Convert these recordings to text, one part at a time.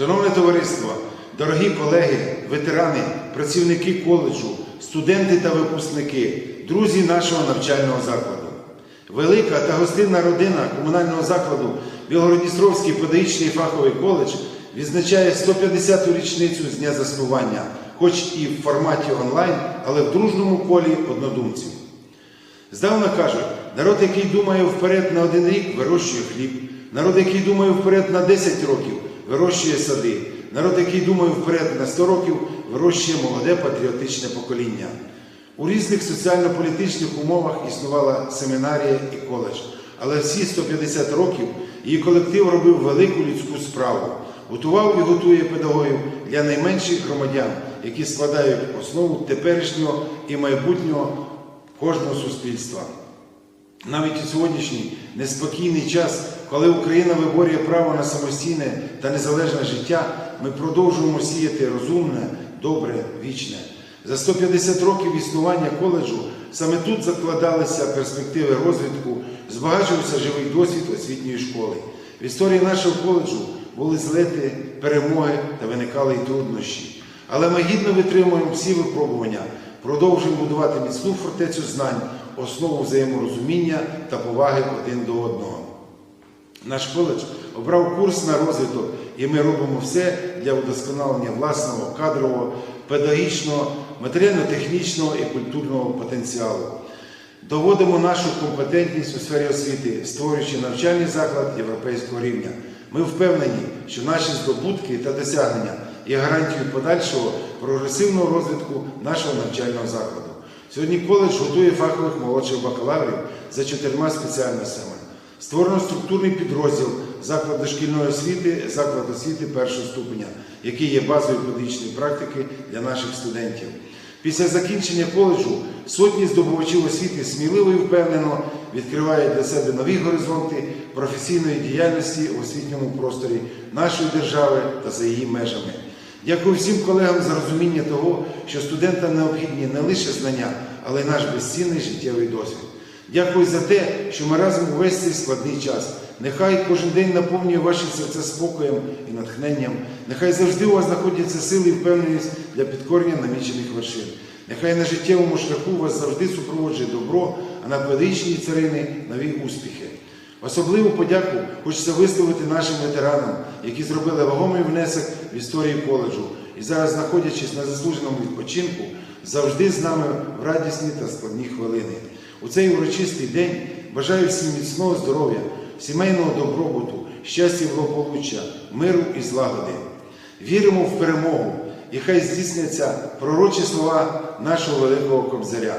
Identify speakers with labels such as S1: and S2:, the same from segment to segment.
S1: Шановне товариство, дорогі колеги, ветерани, працівники коледжу, студенти та випускники, друзі нашого навчального закладу. Велика та гостинна родина комунального закладу Білгородністровський педагогічний фаховий коледж відзначає 150-ту річницю з дня заснування, хоч і в форматі онлайн, але в дружному колі однодумців. Здавна кажуть, народ, який думає вперед на один рік, вирощує хліб. Народ, який думає вперед на 10 років, вирощує сади. Народ, який думає вперед на 100 років, вирощує молоде патріотичне покоління. У різних соціально-політичних умовах існувала семінарія і коледж. Але всі 150 років її колектив робив велику людську справу, готував і готує педагогів для найменших громадян, які складають основу теперішнього і майбутнього кожного суспільства. Навіть у сьогоднішній неспокійний час, коли Україна виборює право на самостійне та незалежне життя, ми продовжуємо сіяти розумне, добре, вічне. За 150 років існування коледжу саме тут закладалися перспективи розвитку, збагачувався живий досвід освітньої школи. В історії нашого коледжу були злети, перемоги та виникали й труднощі. Але ми гідно витримуємо всі випробування, продовжуємо будувати міцну фортецю знань, основу взаєморозуміння та поваги один до одного. Наш коледж обрав курс на розвиток, і ми робимо все для удосконалення власного кадрового, педагогічного, матеріально-технічного і культурного потенціалу. Доводимо нашу компетентність у сфері освіти, створюючи навчальний заклад європейського рівня. Ми впевнені, що наші здобутки та досягнення є гарантією подальшого прогресивного розвитку нашого навчального закладу. Сьогодні коледж готує фахових молодших бакалаврів за чотирма спеціальностями. Створено структурний підрозділ заклад дошкільної освіти, заклад освіти першого ступеня, який є базою педагогічної практики для наших студентів. Після закінчення коледжу сотні здобувачів освіти сміливо і впевнено відкривають для себе нові горизонти професійної діяльності в освітньому просторі нашої держави та за її межами. Дякую всім колегам за розуміння того, що студентам необхідні не лише знання, але й наш безцінний життєвий досвід. Дякую за те, що ми разом увесь цей складний час. Нехай кожен день наповнює ваші серця спокоєм і натхненням. Нехай завжди у вас знаходяться сили і впевненість для підкорення намічених вершин. Нехай на життєвому шляху вас завжди супроводжує добро, а на педагогічній царині нові успіхи. Особливу подяку хочеться висловити нашим ветеранам, які зробили вагомий внесок в історію коледжу і зараз, знаходячись на заслуженому відпочинку, завжди з нами в радісні та складні хвилини. У цей урочистий день бажаю всім міцного здоров'я, сімейного добробуту, щастя і благополуччя, миру і злагоди. Віримо в перемогу, і хай здійсняться пророчі слова нашого великого кобзаря.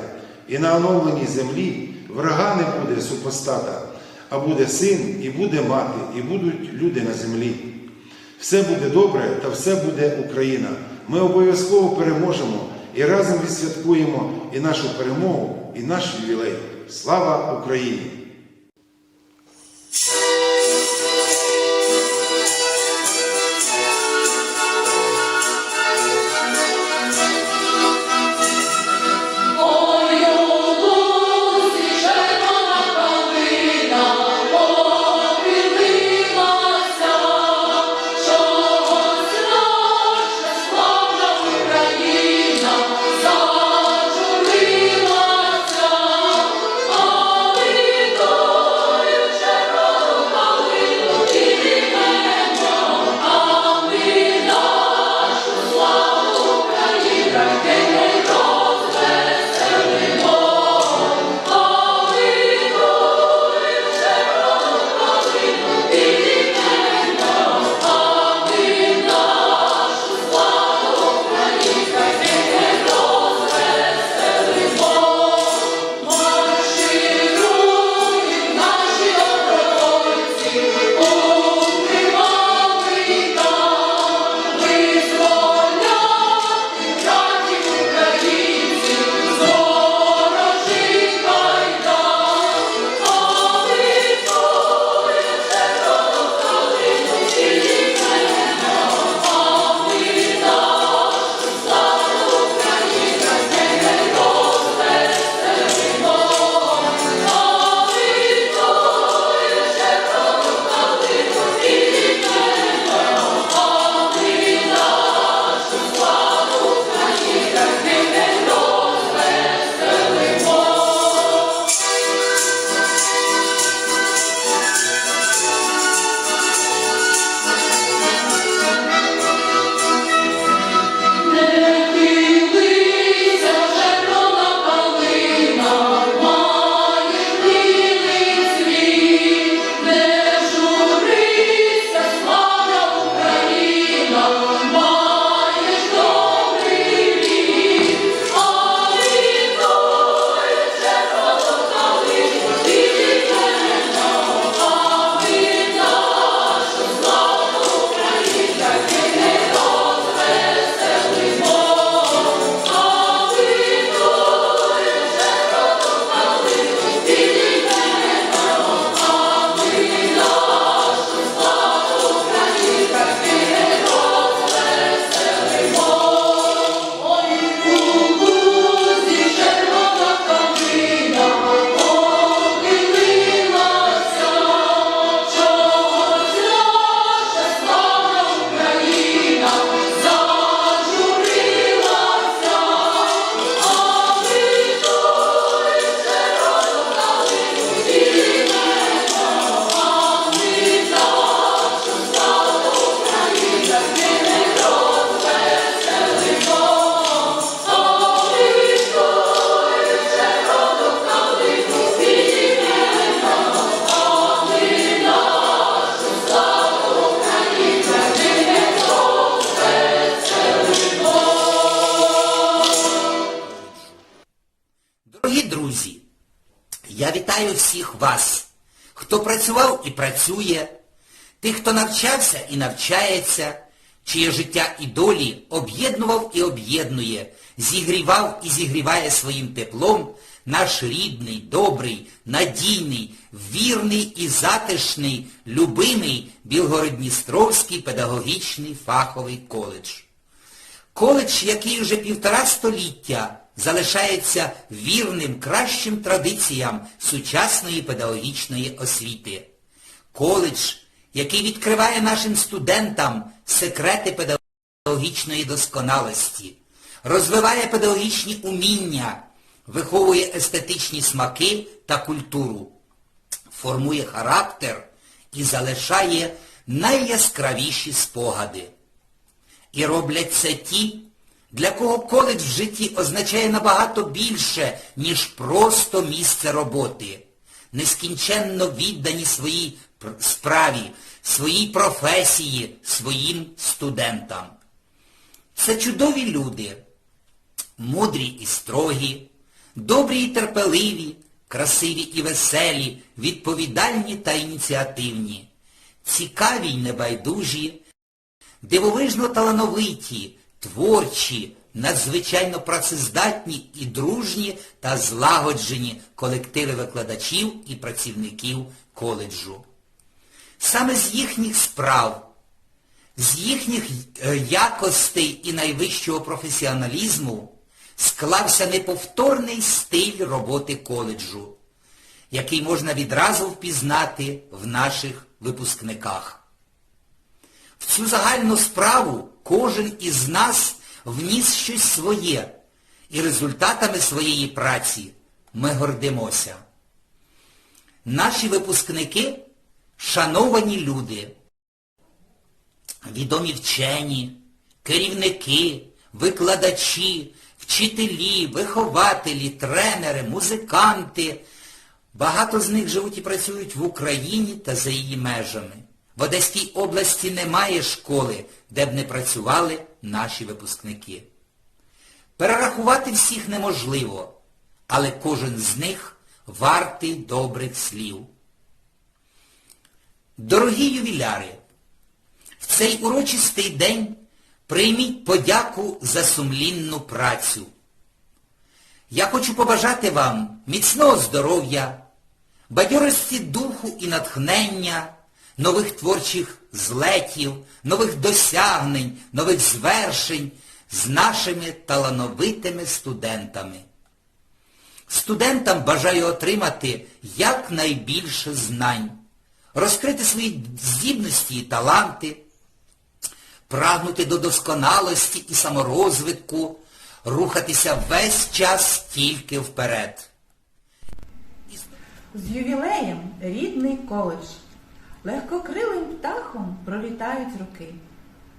S1: І на оновленій землі врага не буде супостата, а буде син, і буде мати, і будуть люди на землі. Все буде добре та все буде Україна. Ми обов'язково переможемо і разом відсвяткуємо і нашу перемогу, і наш ювілей. Слава Україні!
S2: Вас, хто працював і працює, тих, хто навчався і навчається, чиє життя і долі об'єднував і об'єднує, зігрівав і зігріває своїм теплом наш рідний, добрий, надійний, вірний і затишний, любимий Білгородністровський педагогічний фаховий коледж. Коледж, який вже півтора століття залишається вірним кращим традиціям сучасної педагогічної освіти. Коледж, який відкриває нашим студентам секрети педагогічної досконалості, розвиває педагогічні уміння, виховує естетичні смаки та культуру, формує характер і залишає найяскравіші спогади. І роблять це ті, для кого коледж в житті означає набагато більше, ніж просто місце роботи. Нескінченно віддані своїй справі, своїй професії, своїм студентам. Це чудові люди, мудрі і строгі, добрі і терпеливі, красиві і веселі, відповідальні та ініціативні, цікаві й небайдужі, дивовижно талановиті, творчі, надзвичайно працездатні і дружні та злагоджені колективи викладачів і працівників коледжу. Саме з їхніх справ, з їхніх е, якостей і найвищого професіоналізму склався неповторний стиль роботи коледжу, який можна відразу впізнати в наших випускниках. В цю загальну справу кожен із нас вніс щось своє, і результатами своєї праці ми гордимося. Наші випускники шановані люди, відомі вчені, керівники, викладачі, вчителі, вихователі, тренери, музиканти. Багато з них живуть і працюють в Україні та за її межами. В Одеській області немає школи, де б не працювали наші випускники. Перерахувати всіх неможливо, але кожен з них вартий добрих слів. Дорогі ювіляри, в цей урочистий день прийміть подяку за сумлінну працю. Я хочу побажати вам міцного здоров'я, бадьорості духу і натхнення, нових творчих злетів, нових досягнень, нових звершень з нашими талановитими студентами. Студентам бажаю отримати якнайбільше знань, розкрити свої здібності і таланти, прагнути до досконалості і саморозвитку, рухатися весь час тільки вперед.
S3: З ювілеєм рідний коледж. Легкокрилим птахом пролітають роки.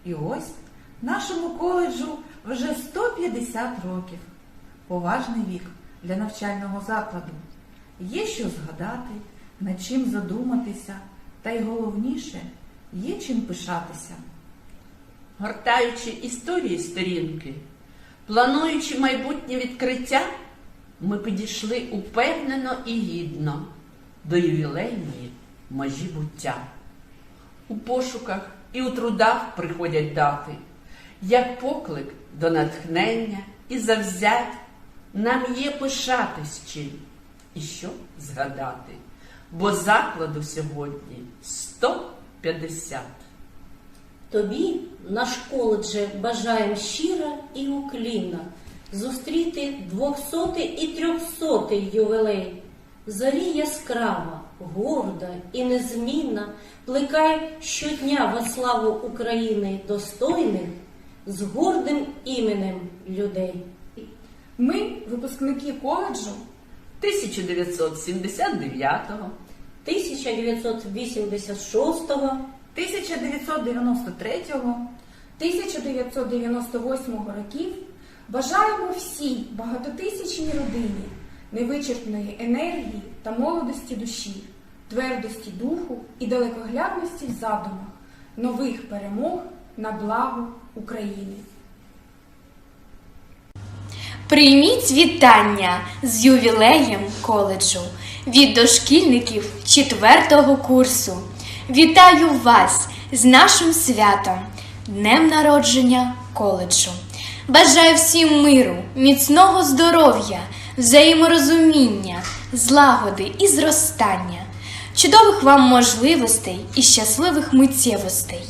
S3: І ось нашому коледжу вже 150 років. Поважний вік для навчального закладу. Є що згадати, над чим задуматися, та й головніше, є чим пишатися.
S4: Гортаючи історії сторінки, плануючи майбутнє відкриття, ми підійшли упевнено і гідно до ювілейної межі буття. У пошуках і у трудах приходять дати, як поклик до натхнення і завзять нам є пишатись чим і що згадати, бо закладу сьогодні 150.
S5: Тобі, наш коледже, бажаєм щиро і уклінно зустріти двохсотий і трьохсотий ювілей. Зарі яскрава, горда і незмінна, плекай щодня во славу України достойних з гордим іменем людей.
S6: Ми, випускники коледжу,
S4: 1979
S5: 1986
S6: 1993 1998 років бажаємо всій багатотисячній родині невичерпної енергії та молодості душі, твердості духу і далекоглядності в задумах, нових перемог на благо України.
S7: Прийміть вітання з ювілеєм коледжу від дошкільників четвертого курсу. Вітаю вас з нашим святом, Днем народження коледжу. Бажаю всім миру, міцного здоров'я, взаєморозуміння, злагоди і зростання, чудових вам можливостей і щасливих миттєвостей,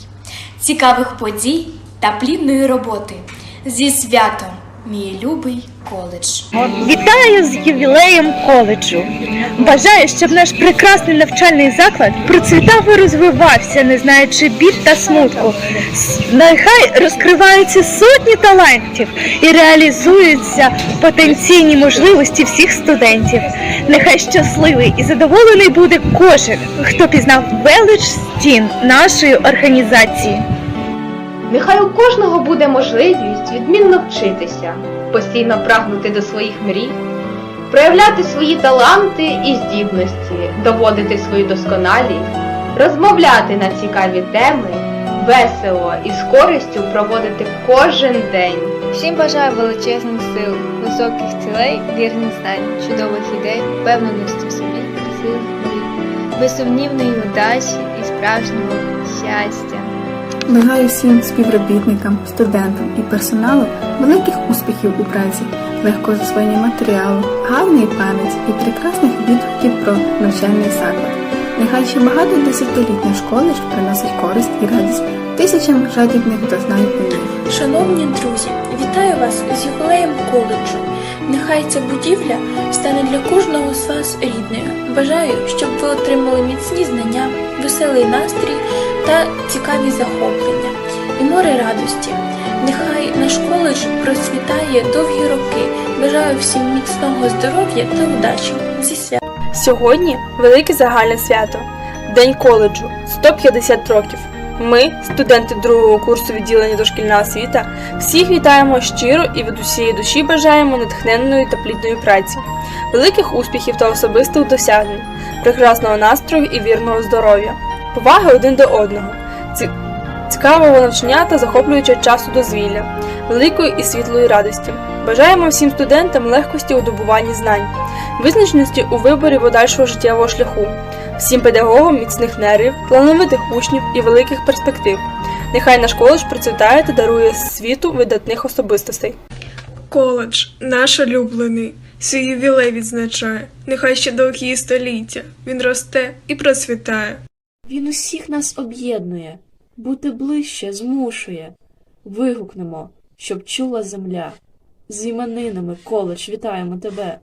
S7: цікавих подій та плідної роботи. Зі святом, мій любий коледж.
S8: Вітаю з ювілеєм коледжу. Бажаю, щоб наш прекрасний навчальний заклад процвітав і розвивався, не знаючи біль та смутку. Нехай розкриваються сотні талантів і реалізуються потенційні можливості всіх студентів. Нехай щасливий і задоволений буде кожен, хто пізнав велич стін нашої організації.
S9: Нехай у кожного буде можливість відмінно вчитися, постійно прагнути до своїх мрій, проявляти свої таланти і здібності, доводити свою досконалість, розмовляти на цікаві теми, весело і з користю проводити кожен день.
S10: Всім бажаю величезних сил, високих цілей, вірних знань, чудових ідей, впевненості в собі, красивих мрій, безсумнівної удачі і справжнього щастя.
S11: Бажаю всім співробітникам, студентам і персоналу великих успіхів у праці, легкого засвоєння матеріалу, гарної пам'яті і прекрасних відгуків про навчальний заклад. Нехай ще багато десятиліть наш коледж приносить користь і радість тисячам жадібних до знань і.
S12: Шановні друзі, вітаю вас з ювілеєм коледжу. Нехай ця будівля стане для кожного з вас рідною. Бажаю, щоб ви отримали міцні знання, веселий настрій та цікаві захоплення і море радості. Нехай наш коледж процвітає довгі роки. Бажаю всім міцного здоров'я та удачі. Зі свят.
S13: Сьогодні велике загальне свято День коледжу 150 років. Ми, студенти другого курсу відділення дошкільна освіта, всіх вітаємо щиро і від усієї душі бажаємо натхненної та плідної праці, великих успіхів та особистих досягнень, прекрасного настрою і вірного здоров'я, поваги один до одного, цікавого навчання та захоплюючого часу дозвілля, великої і світлої радості. Бажаємо всім студентам легкості у добуванні знань, визначеності у виборі подальшого життєвого шляху, всім педагогам міцних нервів, талановитих учнів і великих перспектив. Нехай наш коледж процвітає та дарує світу видатних особистостей.
S14: Коледж, наш улюблений, свій ювілей відзначає. Нехай ще довгі століття. Він росте і процвітає.
S15: Він усіх нас об'єднує, бути ближче змушує. Вигукнемо, щоб чула земля. З іменинами, коледж, вітаємо тебе.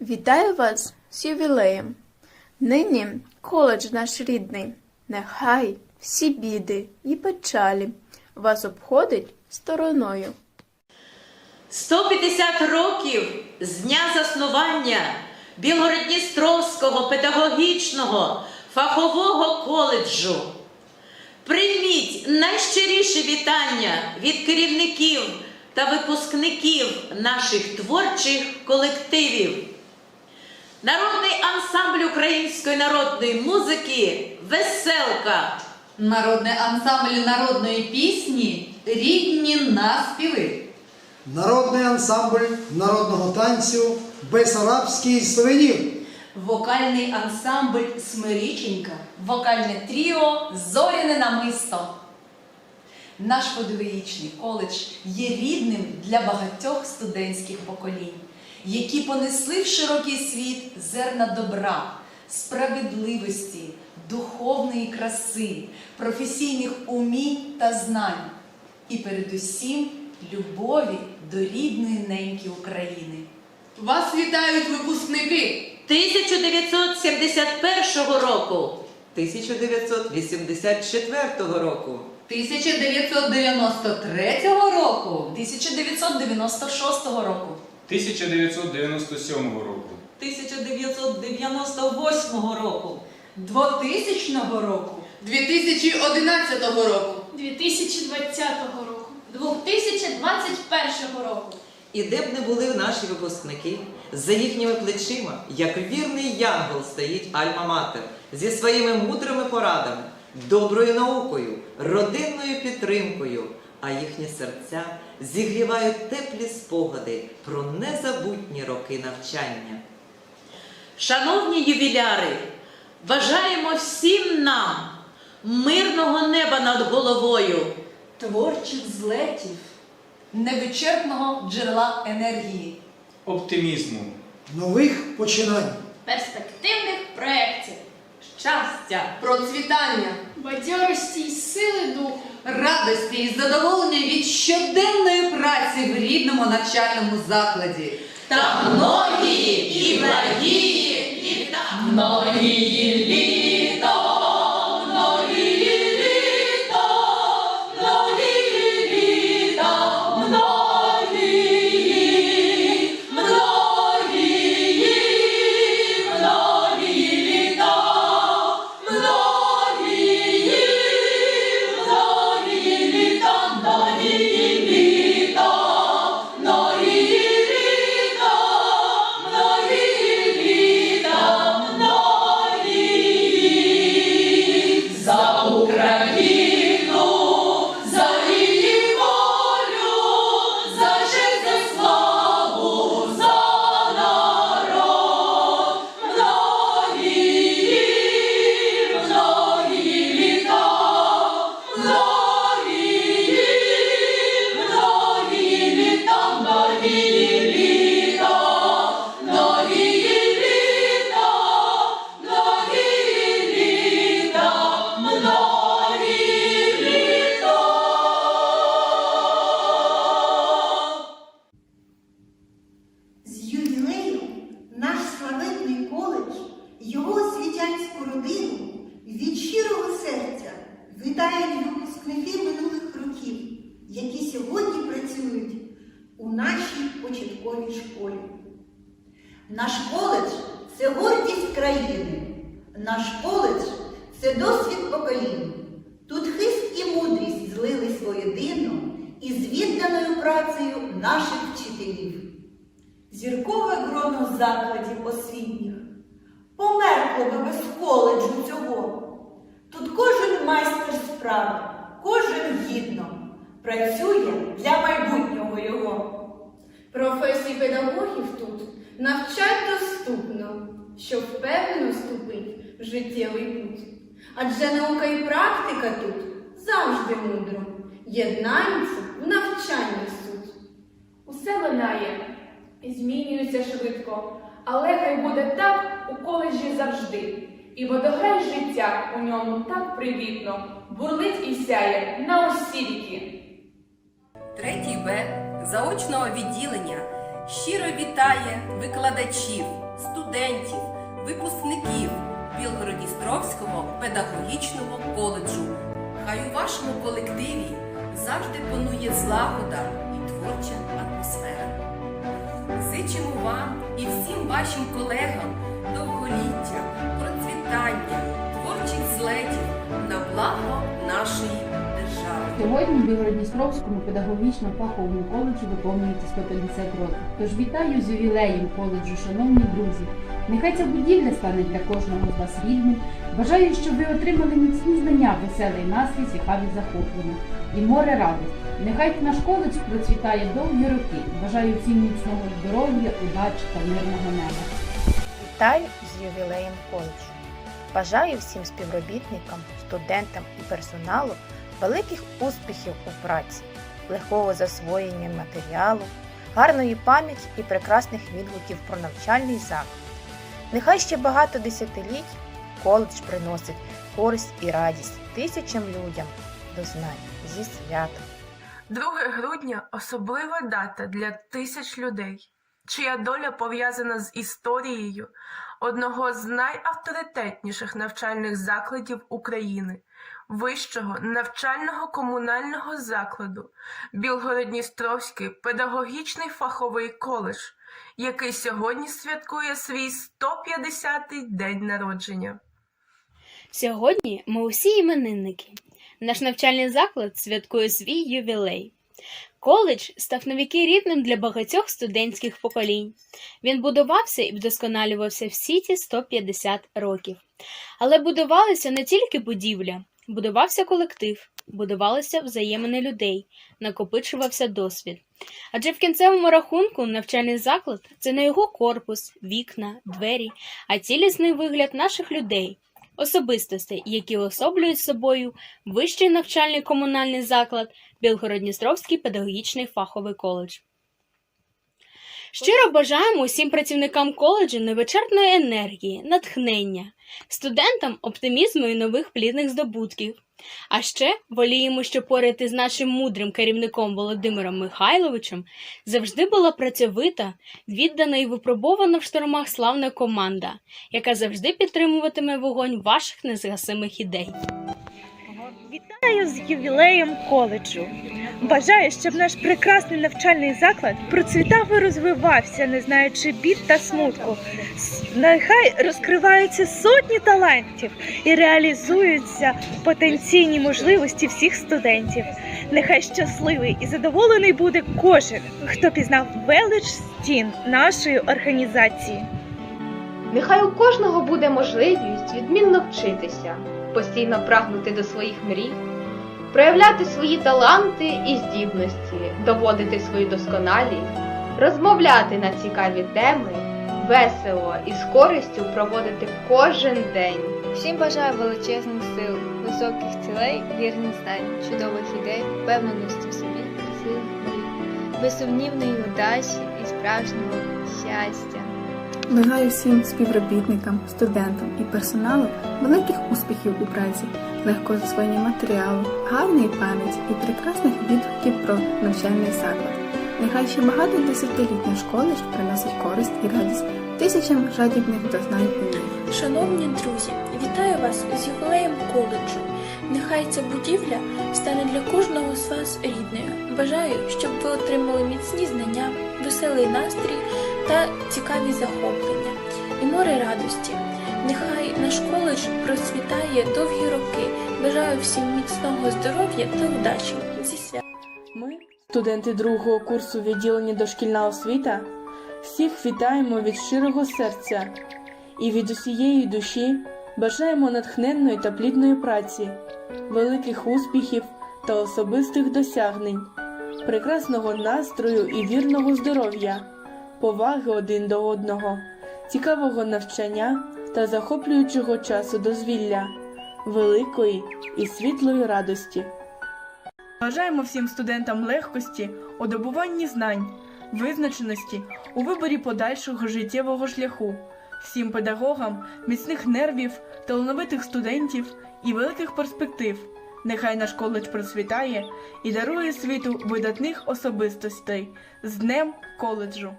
S12: Вітаю вас з ювілеєм. Нині коледж наш рідний. Нехай всі біди і печалі вас обходить стороною.
S5: 150 років з дня заснування Білгородністровського педагогічного фахового коледжу. Прийміть найщиріше вітання від керівників та випускників наших творчих колективів. Народний ансамбль української народної музики Веселка.
S16: Народний ансамбль народної пісні Рідні наспіви.
S17: Народний ансамбль народного танцю Бесарабський сувенір.
S16: Вокальний ансамбль Смиріченька. Вокальне тріо Зоряне намисто. Наш подвоєчний коледж є рідним для багатьох студентських поколінь, які понесли в широкий світ зерна добра, справедливості, духовної краси, професійних умінь та знань. І передусім любові до рідної неньки України.
S5: Вас вітають випускники! 1971 року.
S16: 1984 року, 1993 року, 1996 року,
S18: 1997 року.
S16: 1998 року, 2000 року,
S5: 2011 року.
S12: 2020 року. 2021 року.
S5: І де б не були наші випускники, за їхніми плечима, як вірний янгол, стоїть Альма-Матер зі своїми мудрими порадами, доброю наукою, родинною підтримкою,
S19: а їхні серця зігрівають теплі спогади про незабутні роки навчання.
S18: Шановні ювіляри, бажаємо всім нам мирного неба над головою,
S16: Творчих злетів, невичерпного джерела енергії.
S20: оптимізму,
S17: нових починань.
S12: перспективних проєктів,
S16: Щастя,
S12: процвітання, бадьорості й сили духу.
S16: Радості і задоволення від щоденної праці в рідному навчальному закладі.
S18: та многії і благії та Многії літа,
S21: початковій школі. Наш коледж це гордість країни. Наш коледж це досвід поколінь. Тут хист і мудрість злились воєдино із відданою працею наших вчителів. Зіркове гроно закладів освітніх померкло би без коледжу цього. Тут кожен майстер справи, кожен гідно працює для майбутнього його.
S6: Професій педагогів тут навчать доступно, щоб впевнено вступить в життєвий путь. Адже наука і практика тут завжди мудро, єднаються в навчанні суть. Усе минає і змінюється швидко, але хай буде так у коледжі завжди. І водограй життя у ньому так привітно, бурлить і сяє на усі віки.
S22: Третій Б заочного відділення щиро вітає викладачів, студентів, випускників Білгородністровського педагогічного коледжу. Хай у вашому колективі завжди панує злагода і творча атмосфера. Зичимо вам і всім вашим колегам довголіття, процвітання, творчих злетів на благо нашої.
S15: Сьогодні в Білгородністровському педагогічному фаховому коледжі виповнюється 150 років. Тож вітаю з ювілеєм коледжу, шановні друзі. Нехай ця будівля стане для кожного з вас рідним. Бажаю, щоб ви отримали міцні знання, веселий настрій, цікаві захоплення і море радості. Нехай наш коледж процвітає довгі роки. Бажаю всім міцного здоров'я, удачі та мирного неба.
S23: Вітаю з ювілеєм коледжу. Бажаю всім співробітникам, студентам і персоналу великих успіхів у праці, легкого засвоєння матеріалу, гарної пам'яті і прекрасних відгуків про навчальний заклад. Нехай ще багато десятиліть коледж приносить користь і радість тисячам людям до знань зі святом.
S24: 2 грудня особлива дата для тисяч людей, чия доля пов'язана з історією одного з найавторитетніших навчальних закладів України, вищого навчального комунального закладу Білгородністровський педагогічний фаховий коледж, який сьогодні святкує свій 150-й день народження.
S25: Сьогодні ми усі іменинники. Наш навчальний заклад святкує свій ювілей. Коледж став навіки рідним для багатьох студентських поколінь. Він будувався і вдосконалювався всі ці 150 років. Але будувалася не тільки будівля, Будувався колектив, будувалися взаємини людей, накопичувався досвід. Адже в кінцевому рахунку навчальний заклад це не його корпус, вікна, двері, а цілісний вигляд наших людей, особистостей, які особлюють собою вищий навчальний комунальний заклад Білгород-Дністровський педагогічний фаховий коледж. Щиро бажаємо усім працівникам коледжу невичерпної енергії, натхнення, студентам оптимізму і нових плідних здобутків. А ще воліємо, що поряд із нашим мудрим керівником Володимиром Михайловичем завжди була працьовита, віддана і випробована в штормах славна команда, яка завжди підтримуватиме вогонь ваших незгасимих ідей.
S8: Вітаю з ювілеєм коледжу. Бажаю, щоб наш прекрасний навчальний заклад процвітав і розвивався, не знаючи біль та смутку. Нехай розкриваються сотні талантів і реалізуються потенційні можливості всіх студентів. Нехай щасливий і задоволений буде кожен, хто пізнав велич стін нашої організації.
S9: Нехай у кожного буде можливість відмінно вчитися, постійно прагнути до своїх мрій, проявляти свої таланти і здібності, доводити свою досконалість, розмовляти на цікаві теми, весело і з користю проводити кожен день.
S26: Всім бажаю величезних сил, високих цілей, вірних знань, чудових ідей, впевненості в собі, сил безсумнівної удачі і справжнього щастя.
S11: Бажаю всім співробітникам, студентам і персоналу великих успіхів у праці, легкого засвоєння матеріалу, гарної пам'яті і прекрасних відгуків про навчальний заклад. Нехай ще багато десятилітня школи приносить користь і радість тисячам жадібних до знань і мрій.
S12: Шановні друзі, вітаю вас з ювілеєм коледжу. Нехай ця будівля стане для кожного з вас рідною. Бажаю, щоб ви отримали міцні знання, веселий настрій та цікаві захоплення і море радості. Нехай наш коледж процвітає довгі роки. Бажаю всім міцного здоров'я та удачі зі свят.
S13: Ми, студенти другого курсу відділення дошкільна освіта, всіх вітаємо від щирого серця і від усієї душі бажаємо натхненної та плідної праці, великих успіхів та особистих досягнень, прекрасного настрою і вірного здоров'я, поваги один до одного, цікавого навчання та захоплюючого часу дозвілля, великої і світлої радості. Бажаємо всім студентам легкості у добуванні знань, визначеності у виборі подальшого життєвого шляху, всім педагогам міцних нервів, талановитих студентів і великих перспектив. Нехай наш коледж процвітає і дарує світу видатних особистостей з Днем коледжу.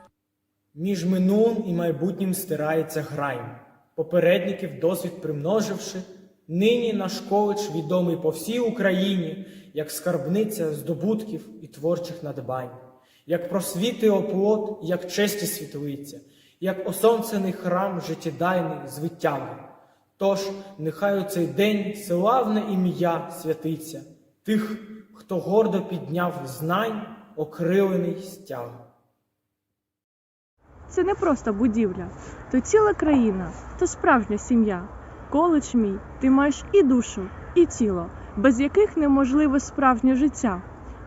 S27: Між минулим і майбутнім стирається грань. Попередників досвід примноживши, нині наш коледж відомий по всій Україні як скарбниця здобутків і творчих надбань, як просвіти оплот, як честі світлиця, як осонцений храм життєдайний з виттями. Тож нехай у цей день славне ім'я святиться тих, хто гордо підняв знань окрилений стяг.
S28: Це не просто будівля, то ціла країна, то справжня сім'я. Коледж мій, ти маєш і душу, і тіло, без яких неможливе справжнє життя.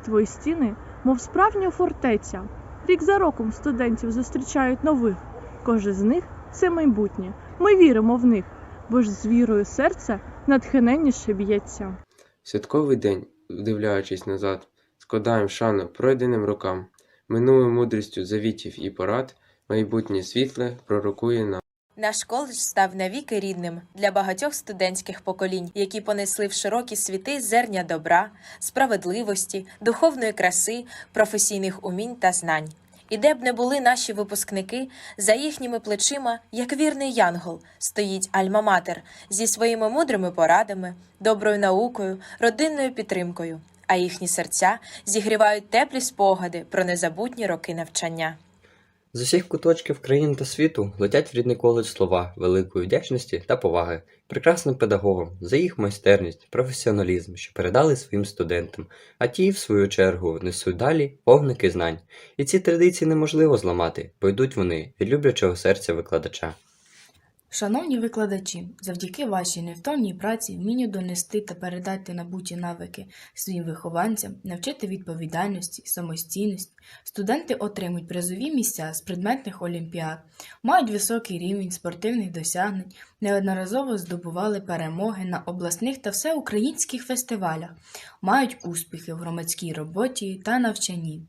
S28: Твої стіни, мов справжня фортеця. Рік за роком студентів зустрічають нових. Кожен з них це майбутнє. Ми віримо в них, бо ж з вірою серця натхненніше б'ється.
S20: Святковий день, вдивляючись назад, складаємо шану пройденим рокам, минулою мудрістю завітів і порад, майбутнє світле пророкує нам.
S29: Наш коледж став навіки рідним для багатьох студентських поколінь, які понесли в широкі світи зерня добра, справедливості, духовної краси, професійних умінь та знань. І де б не були наші випускники, за їхніми плечима, як вірний янгол, стоїть Альма-Матер зі своїми мудрими порадами, доброю наукою, родинною підтримкою, а їхні серця зігрівають теплі спогади про незабутні роки навчання.
S30: З усіх куточків країн та світу летять в рідний коледж слова великої вдячності та поваги прекрасним педагогам за їх майстерність, професіоналізм, що передали своїм студентам, а ті, в свою чергу, несуть далі повники знань. І ці традиції неможливо зламати, бо йдуть вони від люблячого серця викладача.
S31: Шановні викладачі, завдяки вашій невтомній праці, вмінню донести та передати набуті навики своїм вихованцям, навчити відповідальності, самостійності, студенти отримують призові місця з предметних олімпіад, мають високий рівень спортивних досягнень, неодноразово здобували перемоги на обласних та всеукраїнських фестивалях, мають успіхи в громадській роботі та навчанні.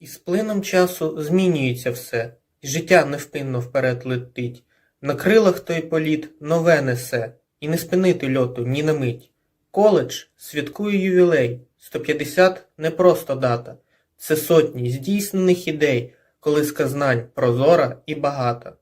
S32: І з плином часу змінюється все, життя невпинно вперед летить. На крилах той політ нове несе, і не спинити льоту ні на мить. Коледж святкує ювілей, 150 – не просто дата, це сотні здійснених ідей, колиска знань прозора і багата.